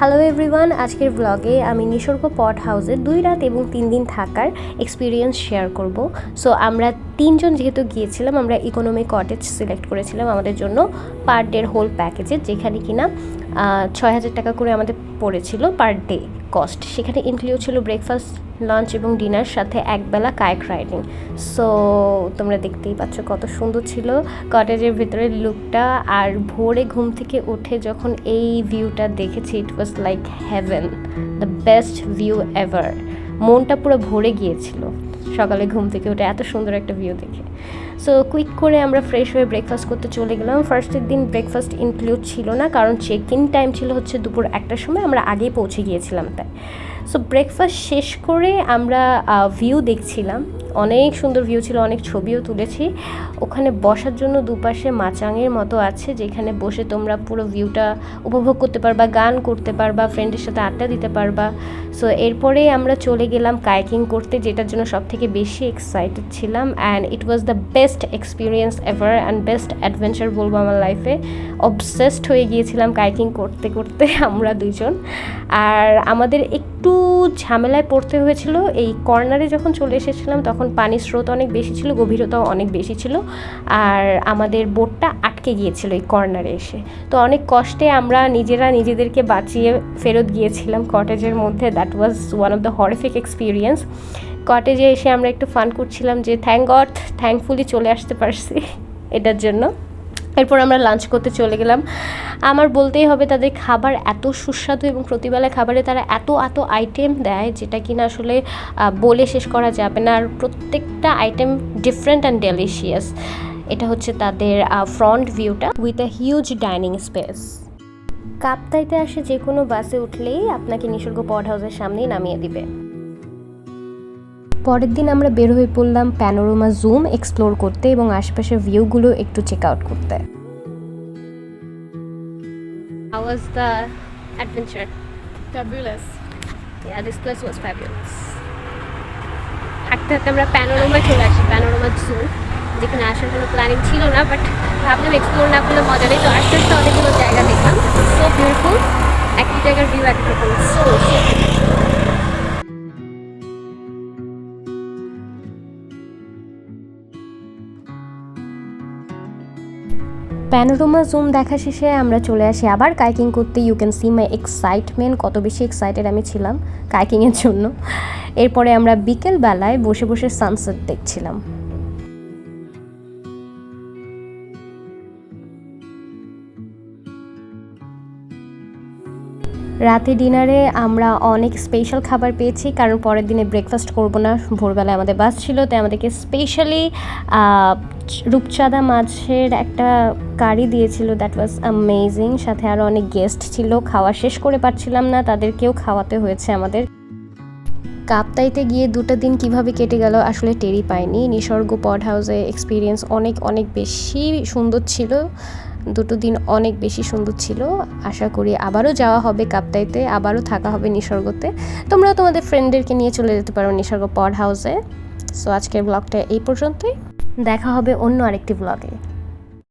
Hello everyone আজকের ব্লগে আমি নিসর্গ পট হাউসে দুই রাত এবং তিন দিন থাকার এক্সপিরিয়েন্স শেয়ার করব। সো আমরা তিনজন যেহেতু গিয়েছিলাম, আমরা ইকোনমি কটেজ সিলেক্ট করেছিলাম আমাদের জন্য পার ডের হোল প্যাকেজে যেখানে কিনা ছয় হাজার টাকা করে আমাদের পড়েছিল পার ডে কস্ট সেখানে ইনক্লুড ছিল ব্রেকফাস্ট লাঞ্চ এবং ডিনার সাথে একবেলা কায়াক রাইডিং সো তোমরা দেখতেই পাচ্ছ কত সুন্দর ছিল কটেজের ভিতরের লুকটা আর ভোরে ঘুম থেকে উঠে যখন এই ভিউটা দেখেছি it was like heaven the best view ever মনটা পুরো ভরে গিয়েছিল সকালে ঘুম থেকে উঠে, এত সুন্দর একটা ভিউ দেখে। সো কুইক করে আমরা ফ্রেশ হয়ে ব্রেকফাস্ট করতে চলে গেলাম। ফার্স্টের দিন ব্রেকফাস্ট ইনক্লুড ছিল না, কারণ চেক ইন টাইম ছিল হচ্ছে দুপুর একটার সময়, আমরা আগেই পৌঁছে গিয়েছিলাম তাই। সো ব্রেকফাস্ট শেষ করে আমরা ভিউ দেখছিলাম। অনেক সুন্দর ভিউ ছিল, অনেক ছবিও তুলেছি। ওখানে বসার জন্য দুপাশে মাচাঙের মতো আছে, যেখানে বসে তোমরা পুরো ভিউটা উপভোগ করতে পারবা, গান করতে পারবা ফ্রেন্ডের সাথে আড্ডা দিতে পারবা। সো এরপরে আমরা চলে গেলাম কাইকিং করতে, যেটার জন্য সব থেকে বেশি এক্সাইটেড ছিলাম। And it was the best experience ever and best adventure বলব আমার লাইফে অবসেসড হয়ে গিয়েছিলাম কাইকিং করতে করতে আমরা দুজন। আর আমাদের একটু ঝামেলায় পড়তে হয়েছিল। এই কর্নারে যখন চলে এসেছিলাম, তখন পানির স্রোত অনেক বেশি ছিল, গভীরতাও অনেক বেশি ছিল। আর আমাদের বোটটা আটকে গিয়েছিল এই কর্নারে এসে। তো অনেক কষ্টে আমরা নিজেরা নিজেদেরকে বাঁচিয়ে ফেরত গিয়েছিলাম কটেজের মধ্যে। That was one of the horrific experience কটেজে এসে আমরা একটু ফান করছিলাম যে থ্যাংক গড থ্যাঙ্কফুলি চলে আসতে পারছি। এটার জন্য। এরপর আমরা লাঞ্চ করতে চলে গেলাম। আমার বলতেই হবে, তাদের খাবার এত সুস্বাদু এবং প্রতিবেলা খাবারে তারা এত এত আইটেম দেয় যেটা কিনা আসলে বলে শেষ করা যাবে না। আর প্রত্যেকটা আইটেম ডিফারেন্ট অ্যান্ড ডেলিশিয়াস এটা হচ্ছে তাদের ফ্রন্ট ভিউটা with a huge dining space কাপ্তাইতে আসে যে কোনো বাসে উঠলেই আপনাকে নিসর্গ পড হাউসের সামনেই নামিয়ে দিবে। পরের দিন আমরা বের হয়ে পড়লাম প্যানোরোমা জুম এক্সপ্লোর করতে এবং আশেপাশের ভিউগুলো একটু চেক আউট করতে How was the adventure? Fabulous. Yeah, this place was fabulous. হাঁটতে হাঁটতে আমরা প্যানোরোমায় চলে আসি প্যানোরোমা জুম যেখানে আসার কোনো প্ল্যানিং ছিল না বাট ভাবলাম এক্সপ্লোর না করলে মজা নেই তো আস্তে আস্তে অনেকগুলো জায়গা দেখলাম সো বিউটিফুল একই জায়গার ভিউ সো প্যানোরোমা জুম দেখা শেষে আমরা চলে আসি আবার কাইকিং করতে। You can see my excitement কত বেশি এক্সাইটেড আমি ছিলাম কাইকিংয়ের জন্য। এরপরে আমরা বিকেলবেলায় বসে বসে সানসেট দেখছিলাম। রাতে ডিনারে আমরা অনেক স্পেশাল খাবার পেয়েছি, কারণ পরের দিনে ব্রেকফাস্ট করব না। ভোরবেলায় আমাদের বাস ছিল, তাই আমাদেরকে স্পেশালি রূপচাঁদা মাছের একটা কারি দিয়েছিল দ্যাট ওয়াজ অ্যামেজিং সাথে আরও অনেক গেস্ট ছিল, খাওয়া শেষ করে পারছিলাম না, তাদেরকেও খাওয়াতে হয়েছে আমাদের। কাপ্তাইতে গিয়ে দুটো দিন কীভাবে কেটে গেল আসলে টেরি পাইনি। নিসর্গ পড হাউসে এক্সপিরিয়েন্স অনেক অনেক বেশি সুন্দর ছিল। দুটো দিন অনেক বেশি সুন্দর ছিল। আশা করি আবারও যাওয়া হবে কাপ্তাইতে, আবারও থাকা হবে নিসর্গতে। তোমরা তোমাদের ফ্রেন্ডদেরকে নিয়ে চলে যেতে পারো নিসর্গ পড হাউসে সো আজকের ব্লগটা এই পর্যন্তই। দেখা হবে অন্য আরেকটি ব্লগে